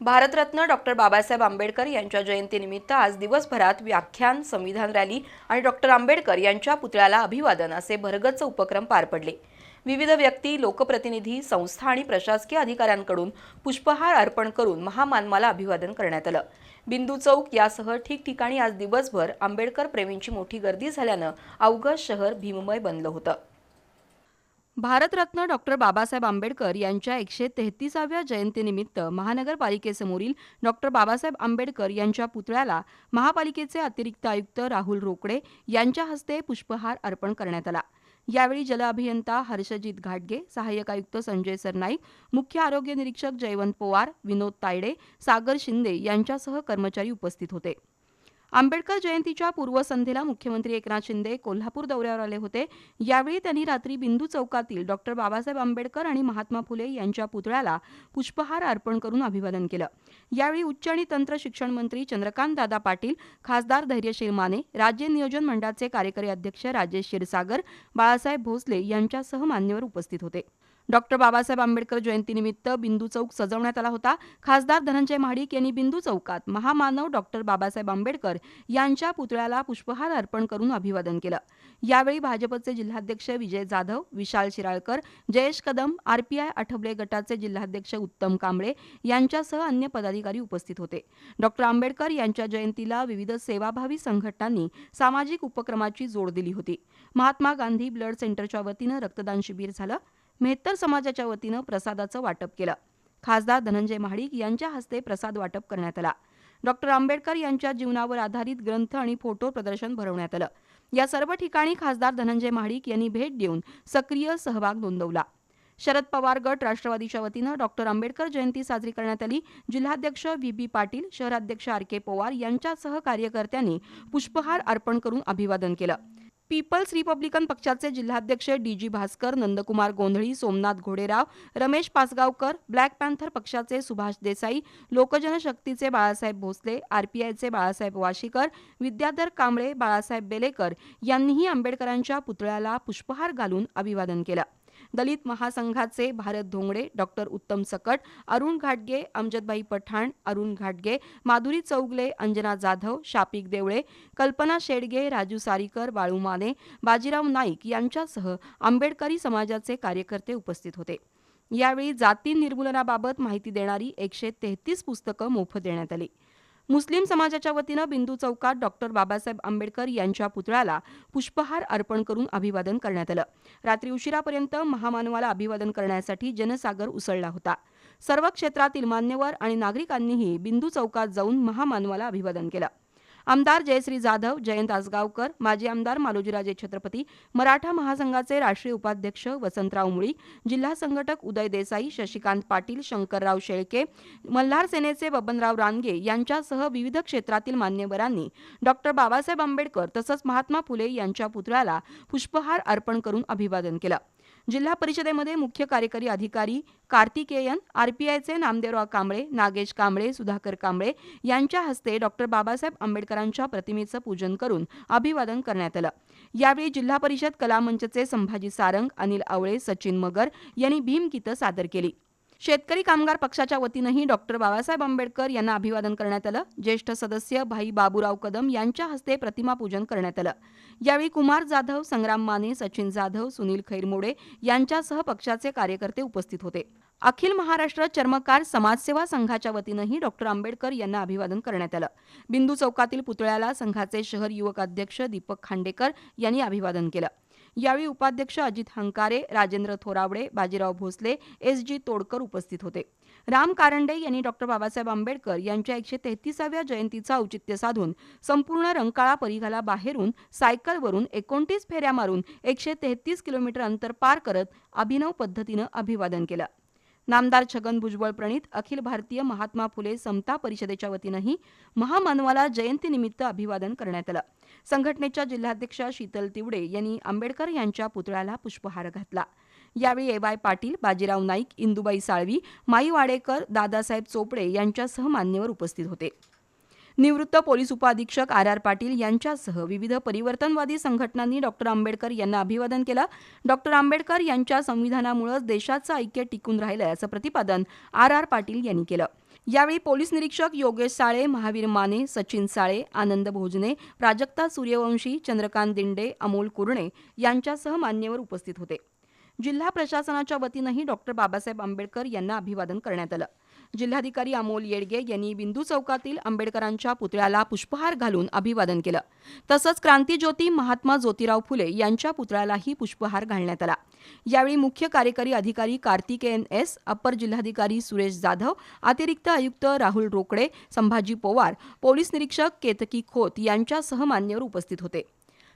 Bharat Ratna doctor Babasaheb Ambedkar यांच्या जयंतीनिमित्त आज दिवसभरात व्याख्यान संविधान रॅली आणि डॉक्टर आंबेडकर यांच्या पुतळ्याला अभिवादन असे भरगच्च उपक्रम पार पडले. विविध व्यक्ती लोकप्रतिनिधी संस्था आणि प्रशासकीय अधिकाऱ्यांकडून पुष्पहार अर्पण करून महामानवाला अभिवादन करण्यात आलं. बिंदू चौक यासह ठिकठिकाणी आज दिवसभर आंबेडकर प्रेमींची मोठी गर्दी झाल्यानं अवघं शहर भीममय बनलं होतं. भारतरत्न डॉक्टर बाबासाहेब आंबेडकर यांच्या एकशे तेहतीसाव्या जयंतीनिमित्त महानगरपालिकेसमोरील डॉक्टर बाबासाहेब आंबेडकर यांच्या पुतळ्याला महापालिकेचे अतिरिक्त आयुक्त राहुल रोकडे यांच्या हस्ते पुष्पहार अर्पण करण्यात आला. यावेळी जल अभियंता हर्षजित घाटगे सहाय्यक आयुक्त संजय सरनाईक मुख्य आरोग्य निरीक्षक जयवंत पवार विनोद तायडे सागर शिंदे यांच्यासह कर्मचारी उपस्थित होते. आंबेडकर जयंतीच्या पूर्वसंध्येला मुख्यमंत्री एकनाथ शिंदे कोल्हापूर दौऱ्यावर आले होते. यावेळी त्यांनी रात्री बिंदू चौकातील डॉक्टर बाबासाहेब आंबेडकर आणि महात्मा फुले यांच्या पुतळ्याला पुष्पहार अर्पण करून अभिवादन केलं. यावेळी उच्च आणि तंत्र शिक्षण मंत्री चंद्रकांत दादा पाटील खासदार धैर्यशील माने राज्य नियोजन मंडळाचे कार्यकारी अध्यक्ष राजेश क्षीरसागर बाळासाहेब भोसले यांच्यासह मान्यवर उपस्थित होते. डॉक्टर बाबासाहेब आंबेडकर जयंतीनिमित्त बिंदू चौक सजवण्यात आला होता. खासदार धनंजय महाडिक यांनी बिंदू चौकात महामानव डॉक्टर बाबासाहेब आंबेडकर यांच्या पुतळ्याला पुष्पहार अर्पण करून अभिवादन केलं. यावेळी भाजपचे जिल्हाध्यक्ष विजय जाधव विशाल शिराळकर जयेश कदम आरपीआय आठवले गटाचे जिल्हाध्यक्ष उत्तम कांबळे यांच्यासह अन्य पदाधिकारी उपस्थित होते. डॉक्टर आंबेडकर यांच्या जयंतीला विविध सेवाभावी संघटनांनी सामाजिक उपक्रमाची जोड दिली होती. महात्मा गांधी ब्लड सेंटरच्या वतीनं रक्तदान शिबिर झालं. मेहतर समाजाच्या वतीनं प्रसादाचं वाटप केलं. खासदार धनंजय महाडिक यांच्या हस्ते प्रसाद वाटप करण्यात आला. डॉक्टर आंबेडकर यांच्या जीवनावर आधारित ग्रंथ आणि फोटो प्रदर्शन भरवण्यात आलं. या सर्व ठिकाणी खासदार धनंजय महाडिक यांनी भेट देऊन सक्रिय सहभाग नोंदवला. शरद पवार गट राष्ट्रवादीच्या वतीनं डॉक्टर आंबेडकर जयंती साजरी करण्यात आली. जिल्हाध्यक्ष व्ही. बी. पाटील शहराध्यक्ष आर. के. पवार यांच्यासह कार्यकर्त्यांनी पुष्पहार अर्पण करून अभिवादन केलं. पीपल्स रिपब्लिकन पक्षाचे जिल्हाध्यक्ष D G Bhaskar Nandkumar Gondhali Somnath Ghoderao Ramesh Pasgaonkar black panther पक्षाचे सुभाष देसाई लोकजनशक्तीचे बाळासाहेब भोसले आरपीआयचे बाळासाहेब वाशीकर विद्याधर कांबळे बाळासाहेब बेलेकर यांनीही आंबेडकरांच्या पुतळ्याला पुष्पहार घालून अभिवादन केलं. दलित महासंघाचे भारत धोंगडे डॉक्टर उत्तम सकट अरुण घाटगे अमजदबाई पठाण अरुण घाटगे माधुरी चौगले अंजना जाधव शापिक देवळे कल्पना शेडगे राजू सारीकर बाळू माने बाजीराव नाईक यांच्यासह आंबेडकरी समाजाचे कार्यकर्ते उपस्थित होते. यावेळी जाती निर्मूलनाबाबत माहिती देणारी एकशे तेहतीस पुस्तकं मोफत देण्यात आली. मुस्लिम समाजाच्या वतीनं बिंदू चौकात डॉक्टर बाबासाहेब आंबेडकर यांच्या पुतळ्याला पुष्पहार अर्पण करून अभिवादन करण्यात आलं. रात्री उशिरापर्यंत महामानवाला अभिवादन करण्यासाठी जनसागर उसळला होता. सर्व क्षेत्रातील मान्यवर आणि नागरिकांनीही बिंदू चौकात जाऊन महामानवाला अभिवादन केलं. आमदार जयश्री जाधव जयंत आसगावकर माजी आमदार मालोजीराजे छत्रपती मराठा महासंघाचे राष्ट्रीय उपाध्यक्ष वसंतराव मुळी जिल्हा संघटक उदय देसाई शशिकांत पाटील शंकरराव शेळके मल्हार सेनेचे बबनराव रानगे यांच्यासह विविध क्षेत्रातील मान्यवरांनी डॉक्टर बाबासाहेब आंबेडकर तसंच महात्मा फुले यांच्या पुतळ्याला पुष्पहार अर्पण करून अभिवादन केलं. जिल्हा परिषदेमध्ये मुख्य कार्यकारी अधिकारी कार्तिकेयन आरपीआयचे नामदेवराव कांबळे नागेश कांबळे सुधाकर कांबळे यांच्या हस्ते डॉक्टर बाबासाहेब आंबेडकरांच्या प्रतिमेचं पूजन करून अभिवादन करण्यात आलं. यावेळी जिल्हा परिषद कलामंचचे संभाजी सारंग अनिल आवळे सचिन मगर यांनी भीमगीतं सादर केली. शेतकरी कामगार पक्षाच्या वतीनंही डॉक्टर बाबासाहेब आंबेडकर यांना अभिवादन करण्यात आलं. ज्येष्ठ सदस्य भाई बाबूराव कदम यांच्या हस्ते प्रतिमापूजन करण्यात आलं. यावेळी कुमार जाधव संग्राम माने सचिन जाधव सुनील खैरमोडे यांच्यासह पक्षाचे कार्यकर्ते उपस्थित होते. अखिल महाराष्ट्र चर्मकार समाजसेवा संघाच्या वतीनंही डॉक्टर आंबेडकर यांना अभिवादन करण्यात आलं. बिंदू चौकातील पुतळ्याला संघाचे शहर युवक अध्यक्ष दीपक खांडेकर यांनी अभिवादन केलं. यावेळी उपाध्यक्ष अजित हंकारे राजेंद्र थोरावडे बाजीराव भोसले एस जी तोडकर उपस्थित होते. राम कारंडे यांनी डॉक्टर बाबासाहेब आंबेडकर यांच्या एकशे तेहतीसाव्या जयंतीचा औचित्य साधून संपूर्ण रंकाळा परिघाला बाहेरून सायकलवरून एकोणतीस फेऱ्या मारून एकशे तेहतीस किलोमीटर अंतर पार करत अभिनव पद्धतीनं अभिवादन केलं. नामदार छगन भुजबळ प्रणित अखिल भारतीय महात्मा फुले समता परिषदेच्या वतीनंही महामानवाला जयंतीनिमित्त अभिवादन करण्यात आलं. संघटनेच्या जिल्हाध्यक्षा शीतल तिवडे यांनी आंबेडकर यांच्या पुतळ्याला पुष्पहार घातला. यावेळी ए वाय पाटील बाजीराव नाईक इंदुबाई साळवी माई वाडेकर दादासाहेब चोपडे यांच्यासह मान्यवर उपस्थित होते. निवृत्त पोलीस उपअधीक्षक आर आर पाटील यांच्यासह विविध परिवर्तनवादी संघटनांनी डॉक्टर आंबेडकर यांना अभिवादन केलं. डॉक्टर आंबेडकर यांच्या संविधानामुळेच देशाचं ऐक्य टिकून राहिलंय असं प्रतिपादन आर आर पाटील यांनी केलं. यावेळी पोलीस निरीक्षक योगेश साळे महावीर माने सचिन साळे आनंद भोजने प्राजक्ता सूर्यवंशी चंद्रकांत दिंडे अमोल कुरणे यांच्यासह मान्यवर उपस्थित होते. जिल्हा प्रशासनाच्या वतीनंही डॉक्टर बाबासाहेब आंबेडकर यांना अभिवादन करण्यात आलं. जिल्हाधिकारी अमोल येडगे यांनी बिंदू चौकातील आंबेडकरांच्या पुतळ्याला पुष्पहार घालून अभिवादन केलं. तसंच क्रांतीज्योती महात्मा ज्योतिराव फुले यांच्या पुतळ्यालाही पुष्पहार घालण्यात आला. यावेळी मुख्य कार्यकारी अधिकारी कार्तिकेयन एस अप्पर जिल्हाधिकारी सुरेश जाधव अतिरिक्त आयुक्त राहुल रोकडे संभाजी पोवार पोलीस निरीक्षक केतकी खोत यांच्यासह मान्यवर उपस्थित होते.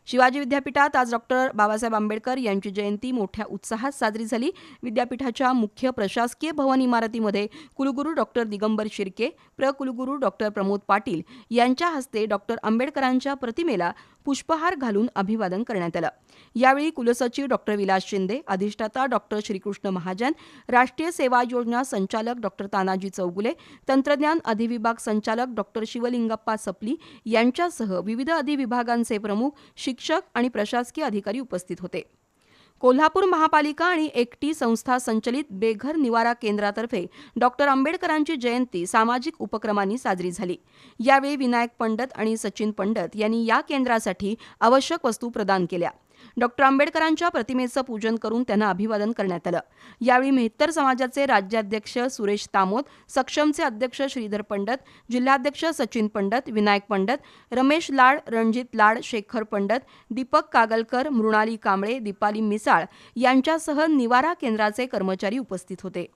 शिवाजी विद्यापीठात आज डॉक्टर बाबासाहेब आंबेडकर यांची जयंती मोठ्या उत्साहात साजरी झाली. विद्यापीठाच्या मुख्य प्रशासकीय भवन इमारतीमध्ये कुलगुरू डॉक्टर दिगंबर शिर्के प्र कुलगुरू डॉक्टर प्रमोद पाटील यांच्या हस्ते डॉक्टर आंबेडकरांच्या प्रतिमेला पुष्पहार घालून अभिवादन करण्यात आलं. यावेळी कुलसचिव डॉक्टर विलास शिंदे अधिष्ठाता डॉक्टर श्रीकृष्ण महाजन राष्ट्रीय सेवा योजना संचालक डॉक्टर तानाजी चौगुले तंत्रज्ञान अधिविभाग संचालक डॉक्टर शिवलिंगप्पा सपली यांच्यासह विविध अधिविभागांचे प्रमुख शिक्षक आणि प्रशासकीय अधिकारी उपस्थित होते. कोल्हापूर महापालिका आणि एकटी संस्था संचलित बेघर निवारा केंद्रातर्फे डॉक्टर आंबेडकरांची जयंती सामाजिक उपक्रमांनी साजरी झाली. यावेळी विनायक पंडत आणि सचिन पंडत यांनी या केंद्रासाठी आवश्यक वस्तू प्रदान केल्या. डॉक्टर आंबेडकरांच्या प्रतिमेचं पूजन करून त्यांना अभिवादन करण्यात आलं. यावेळी मेहतर समाजाचे राज्याध्यक्ष सुरेश तामोद सक्षमचे अध्यक्ष श्रीधर पंडत जिल्हाध्यक्ष सचिन पंडत विनायक पंडत रमेश लाड रणजित लाड शेखर पंडत दीपक कागलकर मृणाली कांबळे दीपाली मिसाळ यांच्यासह निवारा केंद्राचे कर्मचारी उपस्थित होते.